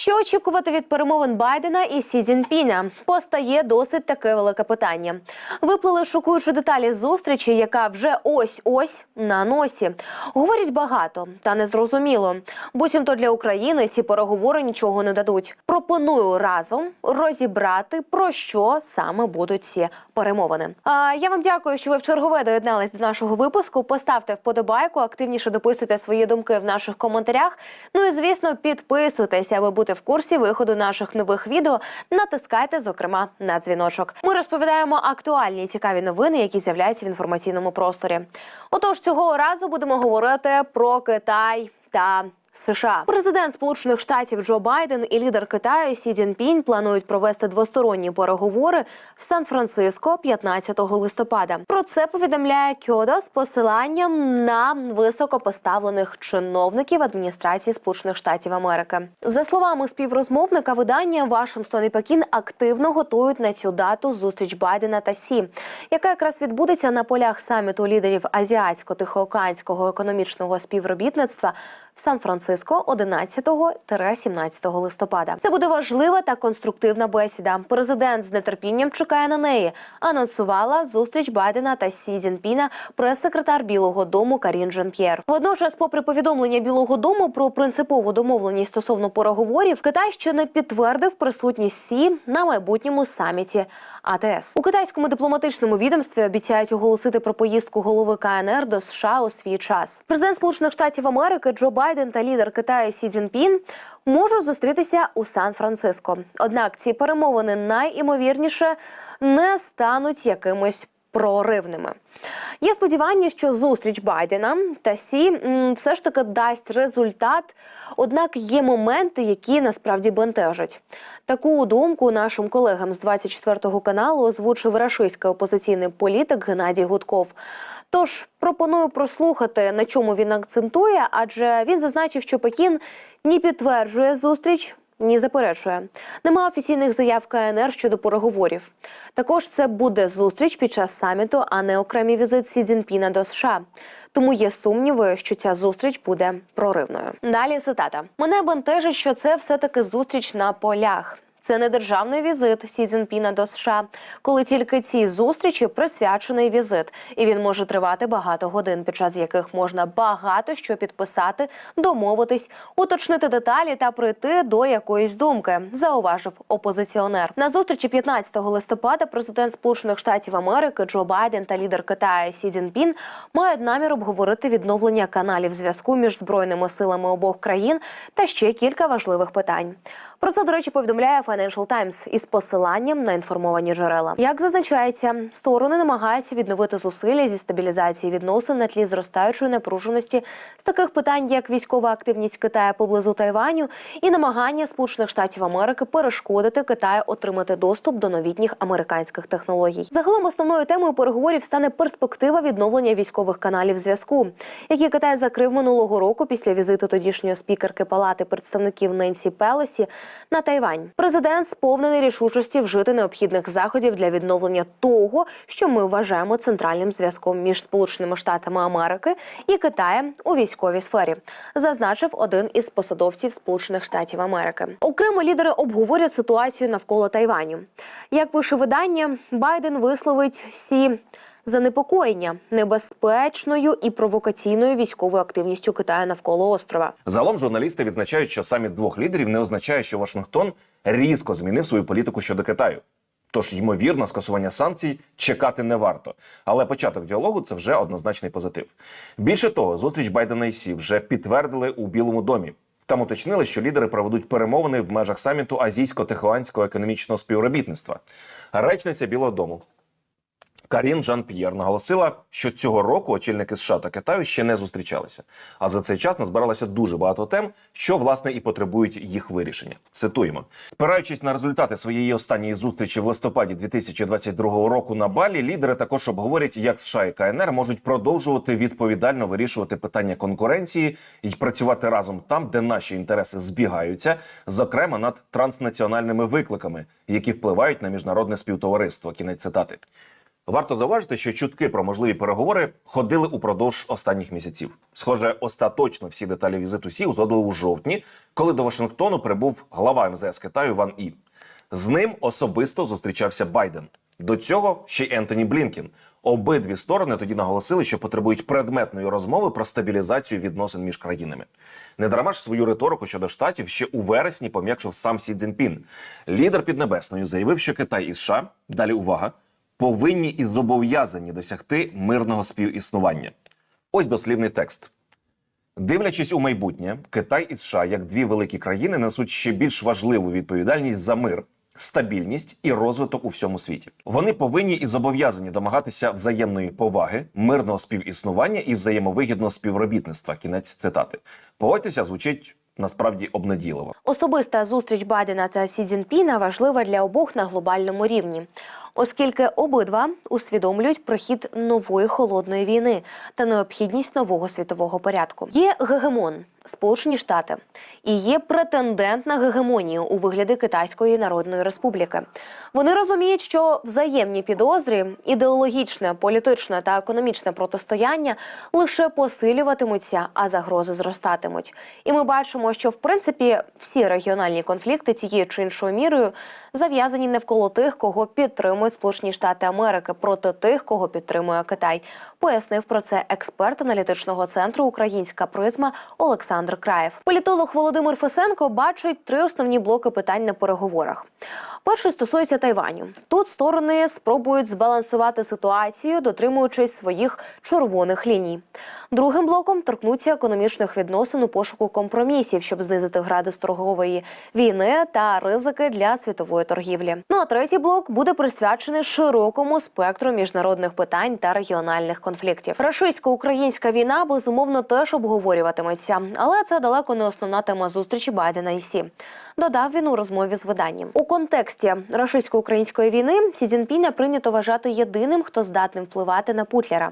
Що очікувати від перемовин Байдена і Сі Цзіньпіня? Постає досить таке велике питання. Виплили шокуючі деталі зустрічі, яка вже ось ось на носі. Говорять багато, та незрозуміло. Буцімто для України ці переговори нічого не дадуть. Пропоную разом розібрати про що саме будуть ці перемовини. А я вам дякую, що ви в чергове доєднались до нашого випуску. Поставте вподобайку, активніше дописуйте свої думки в наших коментарях. Ну і звісно, підписуйтесь, аби бути в курсі виходу наших нових відео. Натискайте, зокрема, на дзвіночок. Ми розповідаємо актуальні і цікаві новини, які з'являються в інформаційному просторі. Отож, цього разу будемо говорити про Китай та. США президент Сполучених Штатів Джо Байден і лідер Китаю Сі Цзіньпінь планують провести двосторонні переговори в Сан-Франциско 15 листопада. Про це повідомляє Кьодо з посиланням на високопоставлених чиновників адміністрації Сполучених Штатів Америки. За словами співрозмовника видання Вашингтон і Пекін активно готують на цю дату зустріч Байдена та Сі, яка якраз відбудеться на полях саміту лідерів азіатсько-тихоокеанського економічного співробітництва Сан-Франциско 11-17 листопада. Це буде важлива та конструктивна бесіда. Президент з нетерпінням чекає на неї. Анонсувала зустріч Байдена та Сі Цзіньпіна прес-секретар Білого Дому Карін Жан-П'єр. Водночас, попри повідомлення Білого Дому про принципову домовленість стосовно переговорів, Китай ще не підтвердив присутність Сі на майбутньому саміті. АТС у китайському дипломатичному відомстві обіцяють оголосити про поїздку голови КНР до США у свій час. Президент Сполучених Штатів Америки Джо Байден та лідер Китаю Сі Цзіньпін можуть зустрітися у Сан-Франциско. Однак ці перемовини найімовірніше не стануть якимось проривними. Є сподівання, що зустріч Байдена та Сі все ж таки дасть результат. Однак є моменти, які насправді бентежать. Таку думку нашим колегам з 24 каналу озвучив рашистський опозиційний політик Геннадій Гудков. Тож пропоную прослухати, на чому він акцентує, адже він зазначив, що Пекін ні підтверджує зустріч, ні заперечує. Нема офіційних заяв КНР щодо переговорів. Також це буде зустріч під час саміту, а не окремий візит Сі Цзіньпіна до США. Тому є сумніви, що ця зустріч буде проривною. Далі цитата: мене бентежить, що це все таки зустріч на полях. Це не державний візит Сі Цзіньпіна до США, коли тільки цій зустрічі присвячений візит, і він може тривати багато годин, під час яких можна багато що підписати, домовитись, уточнити деталі та прийти до якоїсь думки, зауважив опозиціонер. На зустрічі 15 листопада президент Сполучених Штатів Америки Джо Байден та лідер Китаю Сі Цзіньпін мають намір обговорити відновлення каналів зв'язку між збройними силами обох країн та ще кілька важливих питань. Про це, до речі, повідомляє Financial Times із посиланням на інформовані джерела. Як зазначається, сторони намагаються відновити зусилля зі стабілізації відносин на тлі зростаючої напруженості з таких питань, як військова активність Китаю поблизу Тайваню і намагання Сполучених Штатів Америки перешкодити Китаю отримати доступ до новітніх американських технологій. Загалом основною темою переговорів стане перспектива відновлення військових каналів зв'язку, які Китай закрив минулого року після візиту тодішньої спікерки Палати представників Ненсі Пелесі на Тайвань. Президент сповнений рішучості вжити необхідних заходів для відновлення того, що ми вважаємо центральним зв'язком між Сполученими Штатами Америки і Китаєм у військовій сфері, зазначив один із посадовців Сполучених Штатів Америки. Окремо лідери обговорять ситуацію навколо Тайваню. Як пише видання, Байден висловить сі. Занепокоєння небезпечною і провокаційною військовою активністю Китаю навколо острова. Загалом журналісти відзначають, що саміт двох лідерів не означає, що Вашингтон різко змінив свою політику щодо Китаю. Тож, ймовірно, скасування санкцій чекати не варто. Але початок діалогу це вже однозначний позитив. Більше того, зустріч Байдена і Сі вже підтвердили у Білому домі. Там уточнили, що лідери проведуть перемовини в межах саміту Азійсько-Тихоанського економічного співробітництва. Речниця Білого Дому Карін Жан П'єр наголосила, що цього року очільники США та Китаю ще не зустрічалися. А за цей час назбиралося дуже багато тем, що власне і потребують їх вирішення. Цитуємо, спираючись на результати своєї останньої зустрічі в листопаді 2022 року на Балі, лідери також обговорять, як США і КНР можуть продовжувати відповідально вирішувати питання конкуренції і працювати разом там, де наші інтереси збігаються, зокрема над транснаціональними викликами, які впливають на міжнародне співтовариство. Кінець цитати. Варто зауважити, що чутки про можливі переговори ходили упродовж останніх місяців. Схоже, остаточно всі деталі візиту Сі узгодили у жовтні, коли до Вашингтону прибув глава МЗС Китаю Ван І. З ним особисто зустрічався Байден. До цього ще й Ентоні Блінкін. Обидві сторони тоді наголосили, що потребують предметної розмови про стабілізацію відносин між країнами. Недарма ж свою риторику щодо штатів ще у вересні пом'якшив сам Сі Цзіньпін. Лідер Піднебесної заявив, що Китай і США далі увага повинні і зобов'язані досягти мирного співіснування. Ось дослівний текст. Дивлячись у майбутнє, Китай і США, як дві великі країни, несуть ще більш важливу відповідальність за мир, стабільність і розвиток у всьому світі. Вони повинні і зобов'язані домагатися взаємної поваги, мирного співіснування і взаємовигідного співробітництва. Кінець цитати. Погодьтеся, звучить насправді обнадійливо. Особиста зустріч Байдена та Сі Цзіньпіна важлива для обох на глобальному рівні, оскільки обидва усвідомлюють прихід нової холодної війни та необхідність нового світового порядку. Є гегемон Сполучені Штати і є претендент на гегемонію у вигляді Китайської Народної Республіки. Вони розуміють, що взаємні підозри, ідеологічне, політичне та економічне протистояння лише посилюватимуться, а загрози зростатимуть. І ми бачимо, що в принципі всі регіональні конфлікти цією чи іншою мірою зав'язані навколо тих, кого підтримують Сполучені Штати Америки проти тих, кого підтримує Китай. Пояснив про це експерт аналітичного центру Українська призма Олександр Краєв. Політолог Володимир Фесенко бачить три основні блоки питань на переговорах. Перший стосується Тайваню. Тут сторони спробують збалансувати ситуацію, дотримуючись своїх червоних ліній. Другим блоком торкнуться економічних відносин у пошуку компромісів, щоб знизити градус торгової війни та ризики для світової торгівлі. Ну а третій блок буде присвячений широкому спектру міжнародних питань та регіональних конфліктів. Рашистсько-українська війна безумовно теж обговорюватиметься, але це далеко не основна тема зустрічі Байдена і Сі. Додав він у розмові з виданням. У контексті рашистсько-української війни Сі Цзіньпіня прийнято вважати єдиним, хто здатним впливати на Путлера.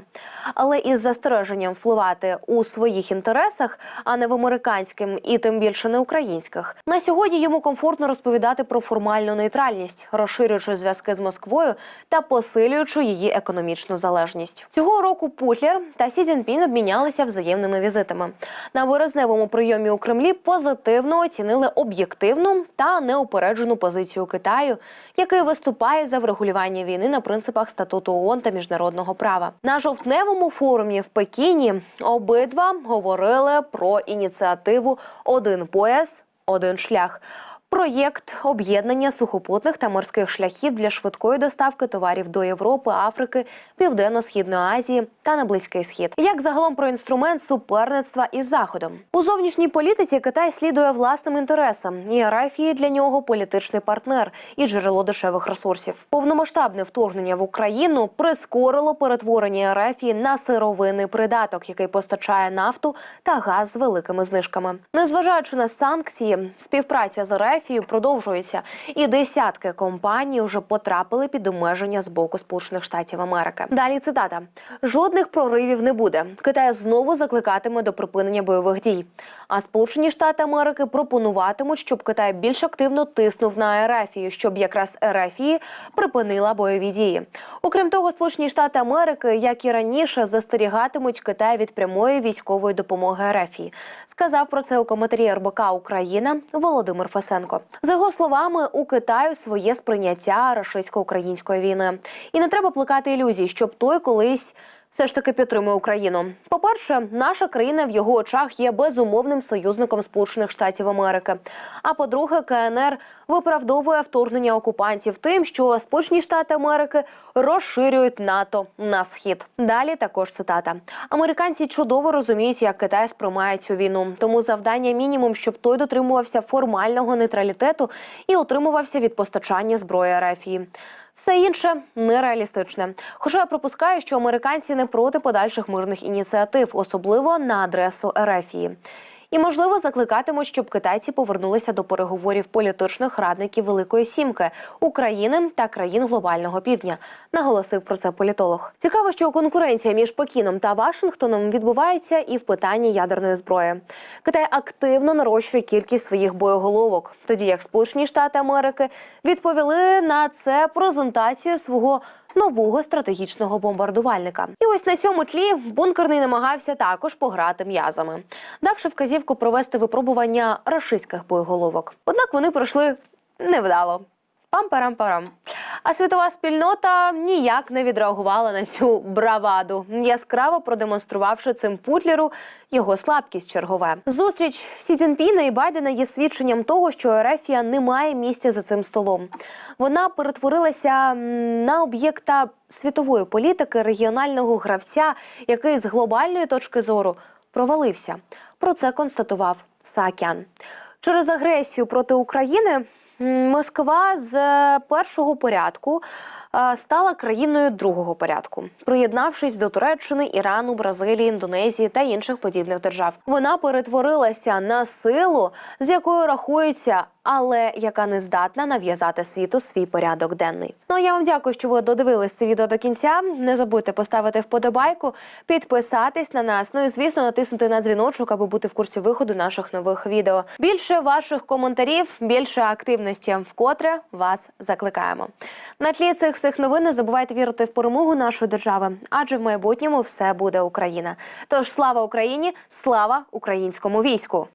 Але із застереженням впливати у своїх інтересах, а не в американським і тим більше не українських. На сьогодні йому комфортно розповідати про формальну нейтральність, розширюючи зв'язки з Москвою та посилюючи її економічну залежність. Цього року Путлер та Сі Цзіньпін обмінялися взаємними візитами. На березневому прийомі у Кремлі позитивно оцінили об'єктивну та неупереджену позицію Китаю, який виступає за врегулювання війни на принципах статуту ООН та міжнародного права. На жовтневому форумі в Пекіні обидва говорили про ініціативу Один пояс, один шлях. Проєкт об'єднання сухопутних та морських шляхів для швидкої доставки товарів до Європи, Африки, Південно-східної Азії та на Близький Схід. Як загалом про інструмент суперництва із заходом у зовнішній політиці Китай слідує власним інтересам, і Арафії для нього політичний партнер і джерело дешевих ресурсів. Повномасштабне вторгнення в Україну прискорило перетворення Арафії на сировинний придаток, який постачає нафту та газ з великими знижками. Незважаючи на санкції, співпраця з Арафією продовжується, і десятки компаній вже потрапили під обмеження з боку Сполучених Штатів Америки. Далі цитата: жодних проривів не буде. Китай знову закликатиме до припинення бойових дій. А Сполучені Штати Америки пропонуватимуть, щоб Китай більш активно тиснув на Ерефію, щоб якраз Ерефії припинила бойові дії. Окрім того, Сполучені Штати Америки, як і раніше, застерігатимуть Китай від прямої військової допомоги Ерефії. Сказав про це у коментарі РБК Україна Володимир Фесенко. За його словами, у Китаю своє сприйняття рашистсько-української війни, і не треба плекати ілюзій, щоб той колись. Все ж таки підтримує Україну. По-перше, наша країна в його очах є безумовним союзником Сполучених Штатів Америки. А по-друге, КНР виправдовує вторгнення окупантів тим, що Сполучені Штати Америки розширюють НАТО на схід. Далі також цитата: американці чудово розуміють, як Китай сприймає цю війну. Тому завдання мінімум, щоб той дотримувався формального нейтралітету і утримувався від постачання зброї Арафії. Все інше нереалістичне. Хоча я припускаю, що американці не проти подальших мирних ініціатив, особливо на адресу Ерефії. І можливо закликатимуть, щоб китайці повернулися до переговорів політичних радників Великої Сімки України та країн глобального півдня. Наголосив про це політолог. Цікаво, що конкуренція між Пекіном та Вашингтоном відбувається і в питанні ядерної зброї. Китай активно нарощує кількість своїх боєголовок, тоді як Сполучені Штати Америки відповіли на це презентацію свого нового стратегічного бомбардувальника. І ось на цьому тлі бункерний намагався також пограти м'язами, давши вказівку провести випробування рашистських боєголовок. Однак вони пройшли невдало. Пам-парам-парам. А світова спільнота ніяк не відреагувала на цю браваду, яскраво продемонструвавши цим Путлеру його слабкість чергове. Зустріч Сі Цзіньпіна і Байдена є свідченням того, що Ерефія не має місця за цим столом. Вона перетворилася на об'єкта світової політики регіонального гравця, який з глобальної точки зору провалився. Про це констатував Саакян. Через агресію проти України Москва з е, першого порядку стала країною другого порядку, приєднавшись до Туреччини, Ірану, Бразилії, Індонезії та інших подібних держав. Вона перетворилася на силу, з якою рахується, але яка не здатна нав'язати світу свій порядок денний. Ну а я вам дякую, що ви додивились це відео до кінця. Не забудьте поставити вподобайку, підписатись на нас. Ну і звісно, натиснути на дзвіночок, аби бути в курсі виходу наших нових відео. Більше ваших коментарів, більше активності, вкотре вас закликаємо. На тлі цих всіх новин не забувайте вірити в перемогу нашої держави, адже в майбутньому все буде Україна. Тож слава Україні, слава українському війську.